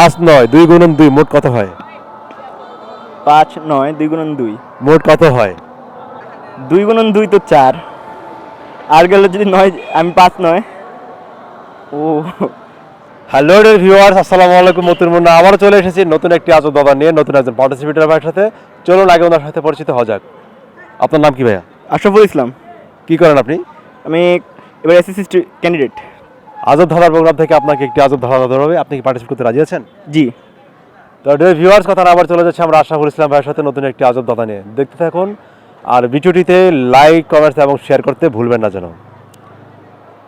পাঁচ নয় দুই গুণন দুই মোট কত হয়? পাঁচ নয় দুই গুণন দুই। মোট কত হয়? দুই গুণন দুই তো চার। আর গেলে যদি নয় আমি পাঁচ নয়। ও। হ্যালো ডিয়ার ভিউয়ার্স আসসালামু আলাইকুম মতুর মুন্না। আবারও চলে এসেছি নতুন একটি আজব দাদা নিয়ে নতুন একজন পার্টিসিপেটার ভাইয়ের সাথে। চলুন আগে ওনার সাথে পরিচিত হওয়া যাক। আপনার নাম কি ভাইয়া? আশরাফুল ইসলাম। কি করেন আপনি? আমি এবার এসএসসি ক্যান্ডিডেট আজব ধাঁধার প্রোগ্রাম থেকে আপনাকে একটি আজব ধাঁধা ধরা হবে। আপনি কি পার্টিসিপেট করতে রাজি আছেন? জি। তো ভিউয়ার্স কথা না আবার চলে যাচ্ছে আমরা আশরাফুল ইসলাম ভাইয়ের সাথে নতুন একটি আজব দাদা নিয়ে। দেখতে থাকুন আর ভিডিওটিতে লাইক কমেন্টস এবং শেয়ার করতে ভুলবেন না যেন।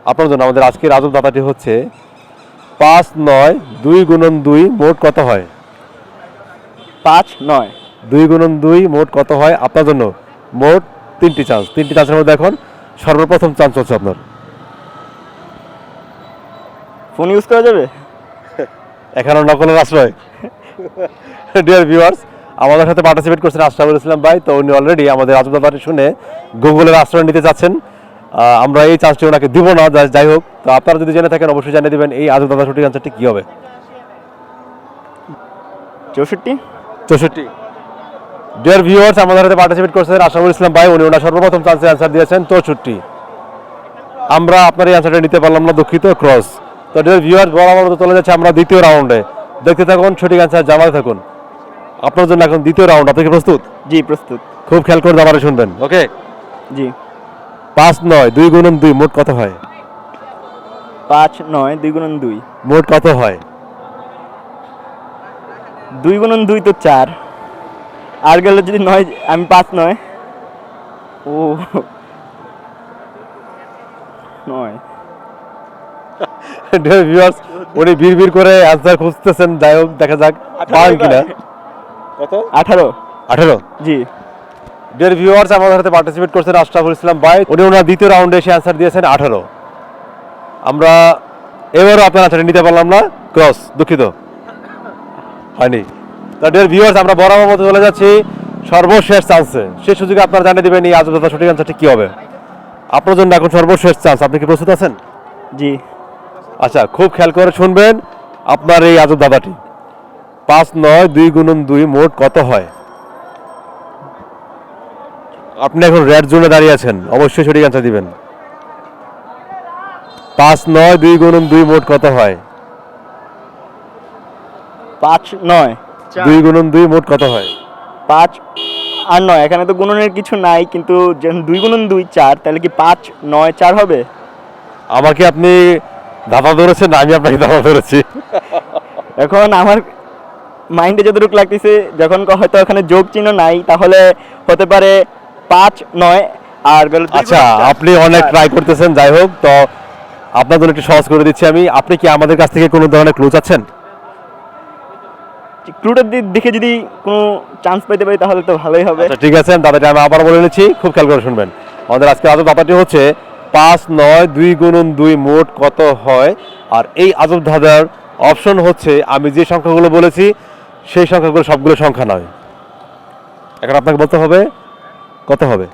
আপনার জন্য আমাদের আজকের আজব দাদাটি হচ্ছে পাঁচ নয় দুই গুণন দুই মোট কত হয়? পাঁচ নয়। দুই গুণন দুই মোট কত হয়? আপনার জন্য মোট তিনটি চান্স তিনটি চান্সের মধ্যে এখন সর্বপ্রথম চান্স হচ্ছে আপনার। ফোন ইউজ করা যাবে? এখানে নকলের আশ্রয়। ডিয়ার ভিউয়ার্স আমাদের সাথে পার্টিসিপেট করছেন আশরাফুল ইসলাম ভাই। তো উনি অলরেডি আমাদের আজব ব্যাপারটি শুনে গুগলের আশ্রয় নিতে চাচ্ছেন। আমরা এই চান্সটি ওনাকে দিব না যাই হোক। তো আপনারা যদি জেনে থাকেন অবশ্যই জানিয়ে দেবেন এই আজব দাদা সঠিক আনসারটি কী হবে। চৌষট্টি। চৌষট্টি। ডিয়ার ভিউয়ার্স আমাদের সাথে পার্টিসিপেট করছেন আশরাফুল ইসলাম ভাই। উনি ওনার সর্বপ্রথম চান্সে অ্যান্সার দিয়েছেন চৌষট্টি। আমরা আপনার এই অ্যান্সারটা নিতে পারলাম না দুঃখিত ক্রস তো ডিয়ার ভিউয়ার্স বরাবর মতো চলে যাচ্ছে আমরা দ্বিতীয় রাউন্ডে দেখতে থাকুন সঠিক অ্যান্সার জামাতে থাকুন। আপনার জন্য এখন দ্বিতীয় রাউন্ড আপনি কি প্রস্তুত? জি প্রস্তুত। খুব খেয়াল করে দাবারে শুনবেন ওকে? জি। পাঁচ নয় দুই গুণন দুই মোট কত হয়? পাঁচ নয় দুই গুণন দুই। মোট কত হয়? দুই গুণন দুই তো চার। আর গেলে যদি নয় আমি পাঁচ নয়। ও। নয়। ডিয়ার ভিউয়ার্স উনি বীর করে অ্যান্সার খুঁজতেছেন যাই হোক দেখা যাক পান কিনা। কত? আঠারো। আঠেরো? জি। ডিয়ার ভিউয়ার্স আমাদের সাথে পার্টিসিপেট করছেন আশরাফুল ইসলাম ভাই। উনি ওনার দ্বিতীয় রাউন্ডে এসে অ্যান্সার দিয়েছেন আঠারো। আমরা এবারও আপনার অ্যান্সারটা নিতে পারলাম না। ক্রস দুঃখিত। হয়নি। তো ডিয়ার ভিউয়ার্স আমরা বরাবর মতো চলে যাচ্ছি। সর্বশেষ চান্সে সেই সুযোগে আপনারা জানিয়ে দেবেন এই আজব সঠিক অ্যান্সারটি কী হবে। আপনার জন্য এখন সর্বশেষ চান্স আপনি কি প্রস্তুত আছেন? জি। আচ্ছা খুব খেয়াল করে শুনবেন আপনার এই আজব দাদাটি। পাঁচ নয় দুই গুণন দুই মোট কত হয়? আপনি এখন রেড জোনে দাঁড়িয়ে আছেন অবশ্যই সঠিক অ্যান্সার দিবেন। পাঁচ নয় দুই গুণন দুই মোট কত হয়? পাঁচ নয়। দুই গুণন দুই মোট কত হয়? পাঁচ আর নয় এখানে তো গুণনের কিছু নাই কিন্তু দুই গুণন দুই চার তাহলে কি পাঁচ নয় চার হবে? আমাকে আপনি দাদা ধরেছে না আমি আপনাকে দাদা ধরেছি। এখন আমার মাইন্ডে যতটুকু লাগতেছে যখন হয়তো এখানে যোগ চিহ্ন নাই তাহলে হতে পারে পাঁচ নয় আর আচ্ছা আপনি অনেক ট্রাই করতেছেন যাই হোক তো আপনার জন্য একটু সহজ করে দিচ্ছি আমি। আপনি কি আমাদের কাছ থেকে কোনো ধরনের ক্লু চাচ্ছেন? ক্রুটার দিক দেখে যদি কোনো চান্স পেতে পারি তাহলে তো ভালোই হবে। আচ্ছা ঠিক আছে দাদাটি আমি আবার বলে নিচ্ছি খুব খেয়াল করে শুনবেন। আমাদের আজকে আজব দাদাটি হচ্ছে পাঁচ নয় দুই গুণন দুই মোট কত হয়? আর এই আজব ধাঁধার অপশন হচ্ছে আমি যে সংখ্যাগুলো বলেছি সেই সংখ্যাগুলো সবগুলো সংখ্যা নয়। এখন আপনাকে বলতে হবে কত হবে?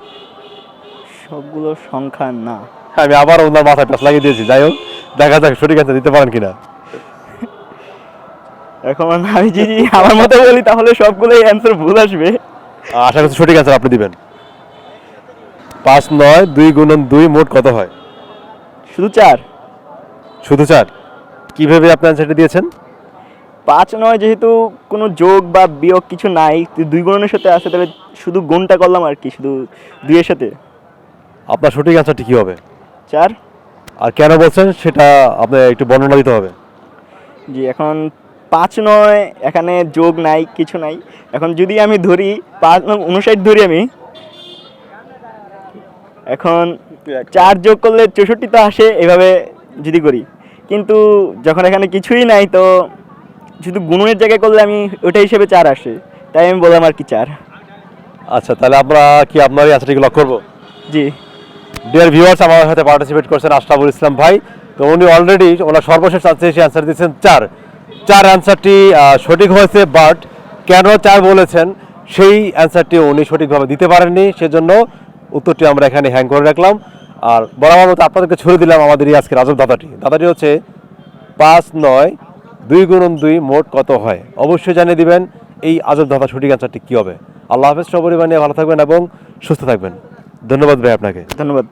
সবগুলো সংখ্যা না। আমি আবার ওনার মাথায় প্যাস লাগিয়ে দিয়েছি যাই হোক দেখা যাক সঠিক আছে দিতে পারেন কিনা। এখন আমি যদি আমার মতো বলি তাহলে সবগুলোই অ্যান্সার ভুল আসবে। আশা করছি সঠিক আছে আপনি দিবেন। পাঁচ নয় দুই গুণন দুই মোট কত হয়? শুধু চার। শুধু চার? কীভাবে আপনি অ্যান্সারটা দিয়েছেন? পাঁচ নয় যেহেতু কোনো যোগ বা বিয়োগ কিছু নাই দুই গুণনের সাথে আছে তবে শুধু গুণটা করলাম আর কি শুধু দুইয়ের সাথে। আপনার সঠিক অ্যান্সারটি কী হবে? চার। আর কেন বলছেন? সেটা আপনি একটু বর্ণনা দিতে হবে। জি এখন পাঁচ নয় এখানে যোগ নাই কিছু নাই। এখন যদি আমি ধরি পাঁচ নয় উনষাট ধরি আমি এখন চার যোগ করলে চৌষট্টি তো আসে এভাবে যদি করি। কিন্তু যখন এখানে কিছুই নাই তো শুধু গুণনের জায়গায় করলে আমি ওটা হিসেবে চার আসে। তাই আমি বললাম আর কি চার। আচ্ছা তাহলে আমরা কি আপনার এই অ্যান্সারটিকে লক করব? জি। ডিয়ার ভিউয়ার্স আমার সাথে পার্টিসিপেট করছেন আশরাফুল ইসলাম ভাই। তো উনি অলরেডি ওনার সর্বশেষ চান্সে এসে অ্যান্সার দিয়েছেন চার। চার অ্যান্সারটি সঠিক হয়েছে বাট কেন চার বলেছেন? সেই অ্যান্সারটি উনি সঠিকভাবে দিতে পারেননি সেজন্য উত্তরটি আমরা এখানে হ্যাং করে রাখলাম। আর বরাবর মতো আপনাদেরকে ছুড়ে দিলাম আমাদের এই আজকের আজব দাদাটি। দাদাটি হচ্ছে পাঁচ নয় দুই গুণন দুই মোট কত হয়? অবশ্যই জানিয়ে দিবেন এই আজব দাদা সঠিক অ্যান্সারটি কী হবে। আল্লাহ হাফেজ সবরিমানে ভালো থাকবেন এবং সুস্থ থাকবেন। ধন্যবাদ ভাই আপনাকে। ধন্যবাদ।